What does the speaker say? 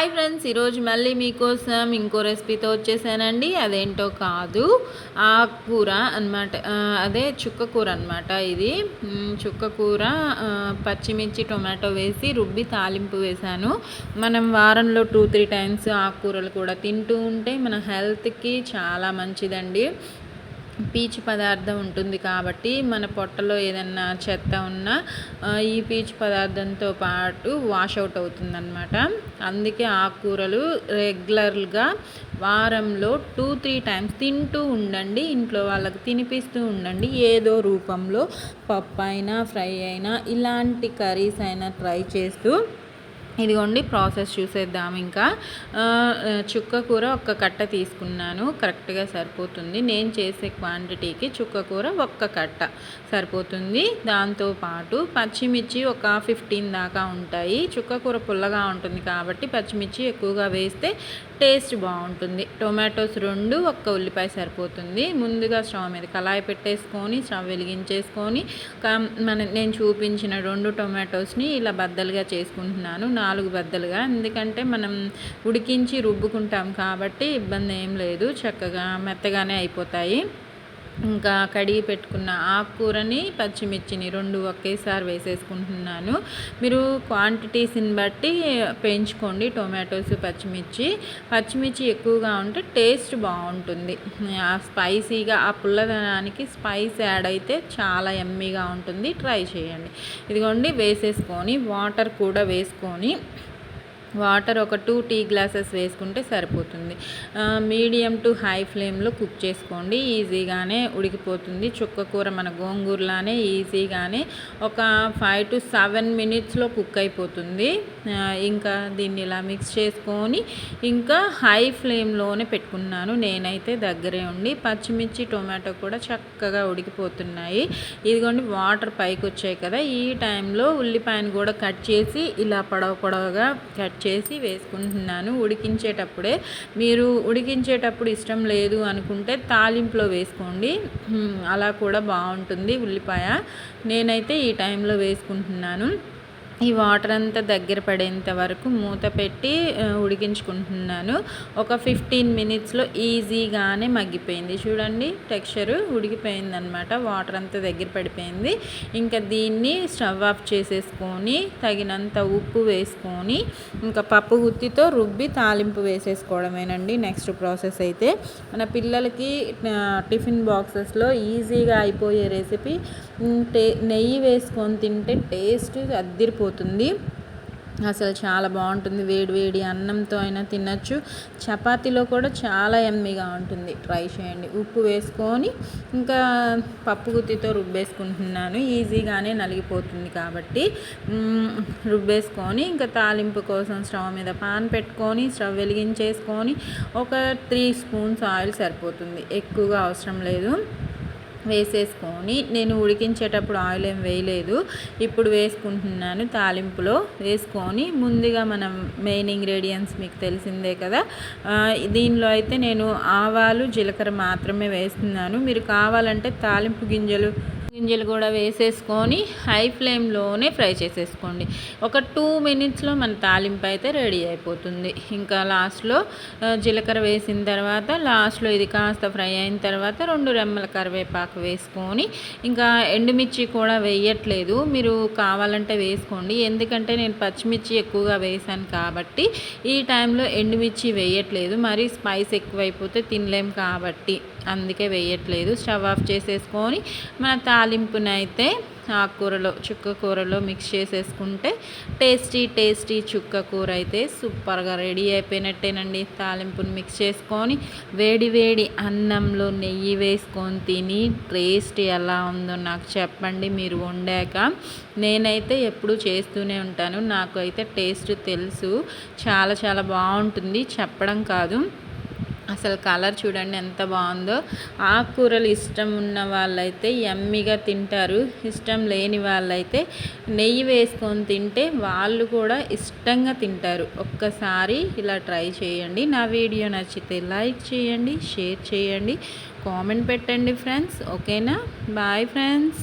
Hi friends ఈరోజు మళ్ళీ మీకోసం ఇంకో రెసిపీతో వచ్చేసానండి. అదేంటో కాదు. ఆకుకూర అనమాట అదే చుక్క కూర అనమాట ఇది. చుక్క కూర పచ్చిమిర్చి టొమాటో వేసి రుబ్బి తాలింపు వేశాను. మనం వారంలో టూ త్రీ టైమ్స్ ఆకుకూరలు కూడా తింటూ ఉంటే మన హెల్త్కి చాలా మంచిదండి. పీచు పదార్థం ఉంటుంది కాబట్టి మన పొట్టలో ఏదన్నా చెత్త ఉన్నా ఈ పీచు పదార్థంతో పాటు వాష్ అవుట్ అవుతుందన్నమాట. అందుకే ఆకుకూరలు రెగ్యులర్గా వారంలో టూ త్రీ టైమ్స్ తింటూ ఉండండి. ఇంట్లో వాళ్ళకి తినిపిస్తూ ఉండండి. ఏదో రూపంలో పప్పు అయినా ఫ్రై అయినా ఇలాంటి కర్రీస్ అయినా ట్రై చేస్తూ ఇదిగోండి ప్రాసెస్ చూసేద్దాం ఇంకా. చుక్క కూర ఒక్క కట్ట తీసుకున్నాను. కరెక్ట్గా సరిపోతుంది. నేను చేసే క్వాంటిటీకి చుక్క కూర ఒక్క కట్ట సరిపోతుంది. దాంతోపాటు పచ్చిమిర్చి ఒక ఫిఫ్టీన్ దాకా ఉంటాయి. చుక్క కూర పుల్లగా ఉంటుంది కాబట్టి పచ్చిమిర్చి ఎక్కువగా వేస్తే టేస్ట్ బాగుంటుంది. టొమాటోస్ రెండు ఒక్క ఉల్లిపాయ సరిపోతుంది. ముందుగా స్టవ్ మీద కళాయి పెట్టేసుకొని స్టవ్ వెలిగించేసుకొని మన నేను చూపించిన రెండు టొమాటోస్ని ఇలా బద్దలుగా చేసుకుంటున్నాను. నాలుగు బద్దలుగా. ఎందుకంటే మనం ఉడికించి రుబ్బుకుంటాం కాబట్టి ఇబ్బంది ఏం లేదు. చక్కగా మెత్తగానే అయిపోతాయి. ఇంకా కడిగి పెట్టుకున్న ఆకుకూరని పచ్చిమిర్చిని రెండు ఒకేసారి వేసేసుకుంటున్నాను. మీరు క్వాంటిటీస్ని బట్టి పెంచుకోండి. టొమాటోస్ పచ్చిమిర్చి. పచ్చిమిర్చి ఎక్కువగా ఉంటే టేస్ట్ బాగుంటుంది. ఆ స్పైసీగా ఆ పుల్లదనానికి స్పైస్ యాడ్ అయితే చాలా ఎమ్మీగా ఉంటుంది. ట్రై చేయండి. ఇదిగోండి వేసేసుకొని వాటర్ కూడా వేసుకొని వాటర్ ఒక టూ టీ గ్లాసెస్ వేసుకుంటే సరిపోతుంది. మీడియం టు హై ఫ్లేమ్లో కుక్ చేసుకోండి. ఈజీగానే ఉడికిపోతుంది. చుక్క కూర మన గోంగూరలానే ఈజీగానే ఒక ఫైవ్ టు సెవెన్ మినిట్స్లో కుక్ అయిపోతుంది. ఇంకా దీన్ని ఇలా మిక్స్ చేసుకొని ఇంకా హై ఫ్లేమ్లోనే పెట్టుకున్నాను. నేనైతే దగ్గరే ఉండి పచ్చిమిర్చి టొమాటో కూడా చక్కగా ఉడికిపోతున్నాయి. ఇదిగోండి వాటర్ పైకి వచ్చాయి కదా. ఈ టైంలో ఉల్లిపాయను కూడా కట్ చేసి ఇలా పొడవ పొడవగా కట్ చేసి వేసుకుంటున్నాను. ఉడికించేటప్పుడే మీరు ఉడికించేటప్పుడు ఇష్టం లేదు అనుకుంటే తాలింపులో వేసుకోండి. అలా కూడా బాగుంటుంది ఉల్లిపాయ. నేనైతే ఈ టైంలో వేసుకుంటున్నాను. ఈ వాటర్ అంతా దగ్గర పడేంత వరకు మూత పెట్టి ఉడికించుకుంటున్నాను. ఒక ఫిఫ్టీన్ మినిట్స్లో ఈజీగానే మగ్గిపోయింది. చూడండి టెక్స్చరు ఉడికిపోయింది అనమాట వాటర్ అంతా దగ్గర పడిపోయింది. ఇంకా దీన్ని స్టవ్ ఆఫ్ చేసేసుకొని తగినంత ఉప్పు వేసుకొని ఇంకా పప్పు గుత్తితో రుబ్బి తాలింపు వేసేసుకోవడమేనండి నెక్స్ట్ ప్రాసెస్ అయితే. మన పిల్లలకి టిఫిన్ బాక్సెస్లో ఈజీగా అయిపోయే రెసిపీ నెయ్యి వేసుకొని తింటే టేస్ట్ అద్దిరిపోతుంది. అయిపోతుంది. అసలు చాలా బాగుంటుంది. వేడి వేడి అన్నంతో అయినా తినచ్చు. చపాతీలో కూడా చాలా ఎమ్మిగా ఉంటుంది. ట్రై చేయండి. ఉప్పు వేసుకొని ఇంకా పప్పు గుత్తితో రుబ్బేసుకుంటున్నాను. ఈజీగానే నలిగిపోతుంది కాబట్టి. రుబ్బేసుకొని ఇంకా తాలింపు కోసం స్టవ్ మీద పాన్ పెట్టుకొని స్టవ్ వెలిగించేసుకొని ఒక త్రీ స్పూన్స్ ఆయిల్ సరిపోతుంది. ఎక్కువగా అవసరం లేదు. వేసేసుకొని నేను ఉడికించేటప్పుడు ఆయిల్ ఏం వేయలేదు. ఇప్పుడు వేసుకుంటున్నాను తాలింపులో. వేసుకొని ముందుగా మనం మెయిన్ ఇంగ్రీడియంట్స్ మీకు తెలిసిందే కదా. దీనిలో అయితే నేను ఆవాలు జీలకర్ర మాత్రమే వేస్తున్నాను. మీరు కావాలంటే తాలింపు గింజలు గింజలు కూడా వేసేసుకొని హై ఫ్లేమ్లోనే ఫ్రై చేసేసుకోండి. ఒక టూ మినిట్స్లో మన తాలింపు అయితే రెడీ అయిపోతుంది. ఇంకా లాస్ట్లో జీలకర్ర వేసిన తర్వాత లాస్ట్లో ఇది కాస్త ఫ్రై అయిన తర్వాత రెండు రెమ్మల కరివేపాకు వేసుకొని ఇంకా ఎండుమిర్చి కూడా వేయట్లేదు. మీరు కావాలంటే వేసుకోండి. ఎందుకంటే నేను పచ్చిమిర్చి ఎక్కువగా వేసాను కాబట్టి ఈ టైంలో ఎండుమిర్చి వేయట్లేదు. మరి స్పైస్ ఎక్కువైపోతే తినలేం కాబట్టి అందుకే వేయట్లేదు. స్టవ్ ఆఫ్ చేసేసుకొని మన తాలింపునైతే ఆకుకూరలో చుక్క కూరలో మిక్స్ చేసేసుకుంటే టేస్టీ టేస్టీ చుక్క కూర అయితే సూపర్గా రెడీ అయిపోయినట్టేనండి. తాలింపుని మిక్స్ చేసుకొని వేడి వేడి అన్నంలో నెయ్యి వేసుకొని తిని టేస్ట్ ఎలా ఉందో నాకు చెప్పండి. మీరు వండాక నేనైతే ఎప్పుడు చేస్తూనే ఉంటాను. నాకు అయితే టేస్ట్ తెలుసు. చాలా చాలా బాగుంటుంది. చెప్పడం కాదు. అసలు కలర్ చూడండి ఎంత బాగుందో. ఆకుకూరలు ఇష్టం ఉన్న వాళ్ళైతే ఎమ్మిగా తింటారు. ఇష్టం లేని వాళ్ళైతే నెయ్యి వేసుకొని తింటే వాళ్ళు కూడా ఇష్టంగా తింటారు. ఒక్కసారి ఇలా ట్రై చేయండి. నా వీడియో నచ్చితే లైక్ చేయండి షేర్ చేయండి కామెంట్ పెట్టండి ఫ్రెండ్స్. ఓకేనా? Bye friends.